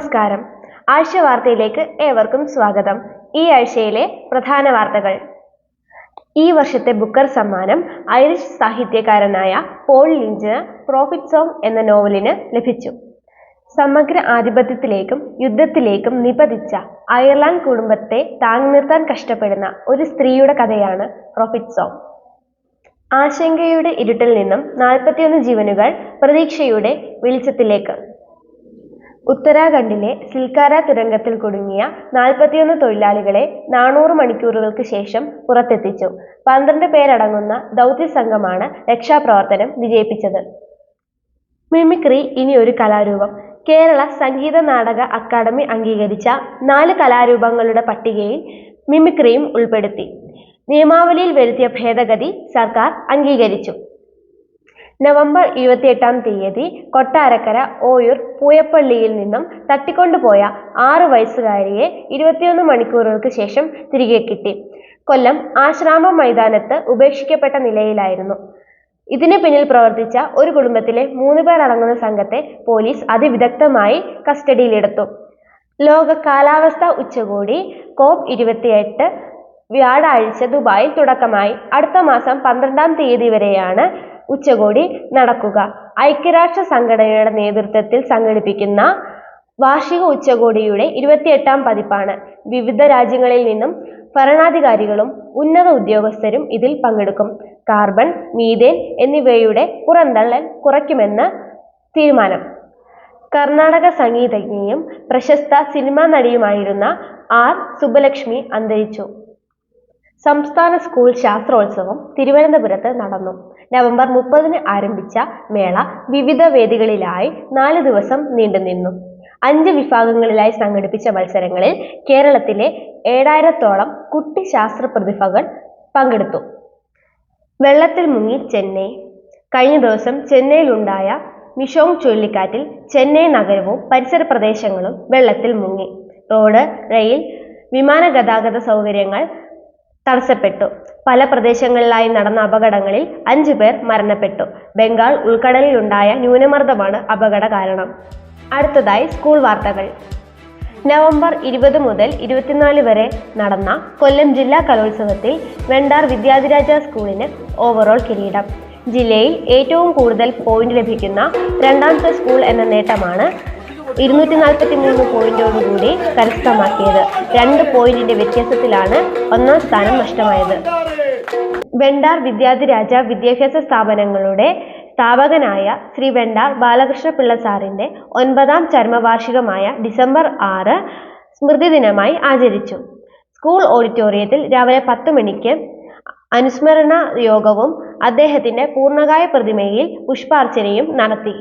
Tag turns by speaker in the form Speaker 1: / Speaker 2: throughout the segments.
Speaker 1: ആഴ്ച വാർത്തയിലേക്ക് ഏവർക്കും സ്വാഗതം. ഈ ആഴ്ചയിലെ പ്രധാന വാർത്തകൾ. ഈ വർഷത്തെ ബുക്കർ സമ്മാനം ഐറിഷ് സാഹിത്യകാരനായ പോൾ ലിഞ്ചിന് പ്രോഫിറ്റ് സോങ് എന്ന നോവലിന് ലഭിച്ചു. സമഗ്ര ആധിപത്യത്തിലേക്കും യുദ്ധത്തിലേക്കും നിപതിച്ച അയർലാൻഡ് കുടുംബത്തെ താങ്ങി നിർത്താൻ കഷ്ടപ്പെടുന്ന ഒരു സ്ത്രീയുടെ കഥയാണ് പ്രോഫിറ്റ് സോങ് ആശങ്കയുടെ ഇരുട്ടിൽ നിന്നും നാൽപ്പത്തിയൊന്ന് ജീവനുകൾ പ്രതീക്ഷയുടെ വെളിച്ചത്തിലേക്ക് ഉത്തരാഖണ്ഡിലെ സിൽക്കാര തുരങ്കത്തിൽ കുടുങ്ങിയ നാൽപ്പത്തിയൊന്ന് തൊഴിലാളികളെ നാനൂറ് മണിക്കൂറുകൾക്ക് ശേഷം പുറത്തെത്തിച്ചു. പന്ത്രണ്ട് പേരടങ്ങുന്ന ദൗത്യ സംഘമാണ് രക്ഷാപ്രവർത്തനം വിജയിപ്പിച്ചത്. മിമിക്രി ഇനി ഒരു കലാരൂപം. കേരള സംഗീത നാടക അക്കാദമി അംഗീകരിച്ച നാല് കലാരൂപങ്ങളുടെ പട്ടികയിൽ മിമിക്രിയും ഉൾപ്പെടുത്തി. നിയമാവലിയിൽ വരുത്തിയ ഭേദഗതി സർക്കാർ അംഗീകരിച്ചു. നവംബർ ഇരുപത്തിയെട്ടാം തീയതി കൊട്ടാരക്കര ഓയൂർ പൂയപ്പള്ളിയിൽ നിന്നും തട്ടിക്കൊണ്ടുപോയ ആറു വയസ്സുകാരിയെ ഇരുപത്തിയൊന്ന് മണിക്കൂറുകൾക്ക് ശേഷം തിരികെ കിട്ടി. കൊല്ലം ആശ്രാമ മൈതാനത്ത് ഉപേക്ഷിക്കപ്പെട്ട നിലയിലായിരുന്നു. ഇതിന് പിന്നിൽ പ്രവർത്തിച്ച ഒരു കുടുംബത്തിലെ മൂന്ന് പേർ അടങ്ങുന്ന സംഘത്തെ പോലീസ് അതിവിദഗ്ധമായി കസ്റ്റഡിയിലെടുത്തു. ലോക കാലാവസ്ഥാ ഉച്ചകോടി കോപ്പ് ഇരുപത്തിയെട്ട് വ്യാഴാഴ്ച ദുബായിൽ തുടക്കമായി. അടുത്ത മാസം പന്ത്രണ്ടാം തീയതി വരെയാണ് ഉച്ചകോടി നടക്കുക. ഐക്യരാഷ്ട്ര സംഘടനയുടെ നേതൃത്വത്തിൽ സംഘടിപ്പിക്കുന്ന വാർഷിക ഉച്ചകോടിയുടെ ഇരുപത്തിയെട്ടാം പതിപ്പാണ്. വിവിധ രാജ്യങ്ങളിൽ നിന്നും ഭരണാധികാരികളും ഉന്നത ഉദ്യോഗസ്ഥരും ഇതിൽ പങ്കെടുക്കും. കാർബൺ മീതേൻ എന്നിവയുടെ പുറന്തള്ളൽ കുറയ്ക്കുമെന്ന് തീരുമാനം. കർണാടക സംഗീതജ്ഞയും പ്രശസ്ത സിനിമാ നടിയുമായിരുന്ന ആർ സുബ്ബലക്ഷ്മി അന്തരിച്ചു. സംസ്ഥാന സ്കൂൾ ശാസ്ത്രോത്സവം തിരുവനന്തപുരത്ത് നടന്നു. നവംബർ മുപ്പതിന് ആരംഭിച്ച മേള വിവിധ വേദികളിലായി നാല് ദിവസം നീണ്ടു നിന്നു. അഞ്ച് വിഭാഗങ്ങളിലായി സംഘടിപ്പിച്ച മത്സരങ്ങളിൽ കേരളത്തിലെ ഏഴായിരത്തോളം കുട്ടി ശാസ്ത്ര പ്രതിഭകൾ പങ്കെടുത്തു. വെള്ളത്തിൽ മുങ്ങി ചെന്നൈ. കഴിഞ്ഞ ദിവസം ചെന്നൈയിലുണ്ടായ മിഷോങ് ചുഴലിക്കാറ്റിൽ ചെന്നൈ നഗരവും പരിസര പ്രദേശങ്ങളും വെള്ളത്തിൽ മുങ്ങി. റോഡ് റെയിൽ വിമാന ഗതാഗത സൗകര്യങ്ങൾ തടസ്സപ്പെട്ടു. പല പ്രദേശങ്ങളിലായി നടന്ന അപകടങ്ങളിൽ അഞ്ചു പേർ മരണപ്പെട്ടു. ബംഗാൾ ഉൾക്കടലിലുണ്ടായ ന്യൂനമർദ്ദമാണ് അപകട കാരണം. അടുത്തതായി സ്കൂൾ വാർത്തകൾ. നവംബർ ഇരുപത് മുതൽ ഇരുപത്തിനാല് വരെ നടന്ന കൊല്ലം ജില്ലാ കലോത്സവത്തിൽ വെണ്ടാർ വിദ്യാധിരാജ സ്കൂളിന് ഓവറോൾ കിരീടം. ജില്ലയിൽ ഏറ്റവും കൂടുതൽ പോയിന്റ് ലഭിക്കുന്ന രണ്ടാമത്തെ സ്കൂൾ എന്ന നേട്ടമാണ് ഇരുന്നൂറ്റി നാൽപ്പത്തി മൂന്ന് പോയിന്റോടുകൂടി കരസ്ഥമാക്കിയത്. രണ്ട് പോയിന്റിന്റെ വ്യത്യാസത്തിലാണ് ഒന്നാം സ്ഥാനം നഷ്ടമായത്. വെണ്ടാർ വിദ്യാധിരാജ വിദ്യാഭ്യാസ സ്ഥാപനങ്ങളുടെ സ്ഥാപകനായ ശ്രീ വെണ്ടാർ ബാലകൃഷ്ണ പിള്ള സാറിന്റെ ഒൻപതാം ചരമവാർഷികമായ ഡിസംബർ ആറ് സ്മൃതി ദിനമായി ആചരിച്ചു. സ്കൂൾ ഓഡിറ്റോറിയത്തിൽ രാവിലെ പത്ത് മണിക്ക് അനുസ്മരണ യോഗവും അദ്ദേഹത്തിന്റെ പൂർണകായ പ്രതിമയിൽ പുഷ്പാർച്ചനയും നടത്തി.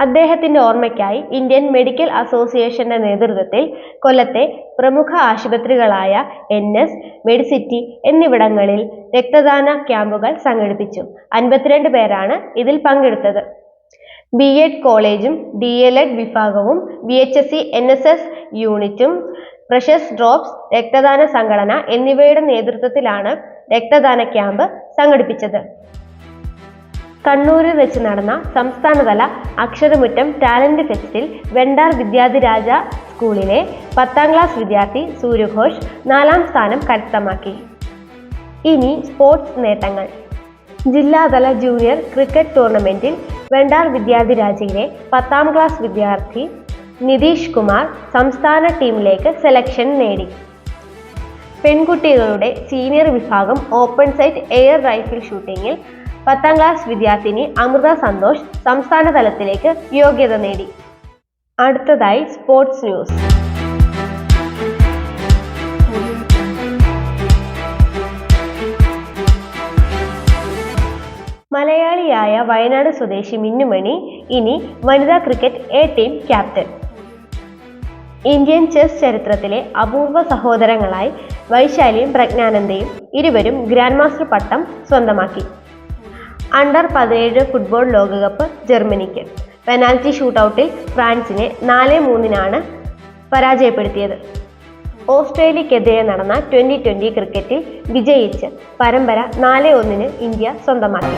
Speaker 1: അദ്ദേഹത്തിന്റെ ഓർമ്മയ്ക്കായി ഇന്ത്യൻ മെഡിക്കൽ അസോസിയേഷന്റെ നേതൃത്വത്തിൽ കൊല്ലത്തെ പ്രമുഖ ആശുപത്രികളായ എൻ എസ് മെഡിസിറ്റി എന്നിവിടങ്ങളിൽ രക്തദാന ക്യാമ്പുകൾ സംഘടിപ്പിച്ചു. അൻപത്തിരണ്ട് പേരാണ് ഇതിൽ പങ്കെടുത്തത്. ബി എഡ് കോളേജും ഡി എൽ എഡ് വിഭാഗവും B H S C N S S യൂണിറ്റും പ്രഷസ് ഡ്രോപ്സ് രക്തദാന സംഘടന എന്നിവയുടെ നേതൃത്വത്തിലാണ് രക്തദാന ക്യാമ്പ് സംഘടിപ്പിച്ചത്. കണ്ണൂരിൽ വെച്ച് നടന്ന സംസ്ഥാനതല അക്ഷരമുറ്റം ടാലന്റ് ഫെസ്റ്റിൽ വെണ്ടാർ വിദ്യാധിരാജ സ്കൂളിലെ പത്താം ക്ലാസ് വിദ്യാർത്ഥി സൂര്യഘോഷ് നാലാം സ്ഥാനം കരസ്ഥമാക്കി. ഇനി സ്പോർട്സ് നേട്ടങ്ങൾ. ജില്ലാതല ജൂനിയർ ക്രിക്കറ്റ് ടൂർണമെന്റിൽ വെണ്ടാർ വിദ്യാധിരാജയിലെ പത്താം ക്ലാസ് വിദ്യാർത്ഥി നിതീഷ് കുമാർ സംസ്ഥാന ടീമിലേക്ക് സെലക്ഷൻ നേടി. പെൺകുട്ടികളുടെ സീനിയർ വിഭാഗം ഓപ്പൺ സൈറ്റ് എയർ റൈഫിൾ ഷൂട്ടിങ്ങിൽ പത്താം ക്ലാസ് വിദ്യാർത്ഥിനി അമൃത സന്തോഷ് സംസ്ഥാന തലത്തിലേക്ക് യോഗ്യത നേടി. അടുത്തതായി സ്പോർട്സ് ന്യൂസ്. മലയാളിയായ വയനാട് സ്വദേശി മിന്നുമണി ഇനി വനിതാ cricket A team captain. Indian chess ചരിത്രത്തിലെ അപൂർവ സഹോദരങ്ങളായി വൈശാലിയും പ്രജ്ഞാനന്ദയും ഇരുവരും ഗ്രാൻഡ് മാസ്റ്റർ പട്ടം സ്വന്തമാക്കി. അണ്ടർ പതിനേഴ് ഫുട്ബോൾ ലോകകപ്പ് ജർമ്മനിക്ക്. പെനാൽറ്റി ഷൂട്ടൗട്ടിൽ ഫ്രാൻസിനെ നാല് മൂന്നിനാണ് പരാജയപ്പെടുത്തിയത്. ഓസ്ട്രേലിയക്കെതിരെ നടന്ന ട്വന്റി ട്വന്റി ക്രിക്കറ്റിൽ വിജയിച്ച് പരമ്പര നാല് ഒന്നിന് ഇന്ത്യ സ്വന്തമാക്കി.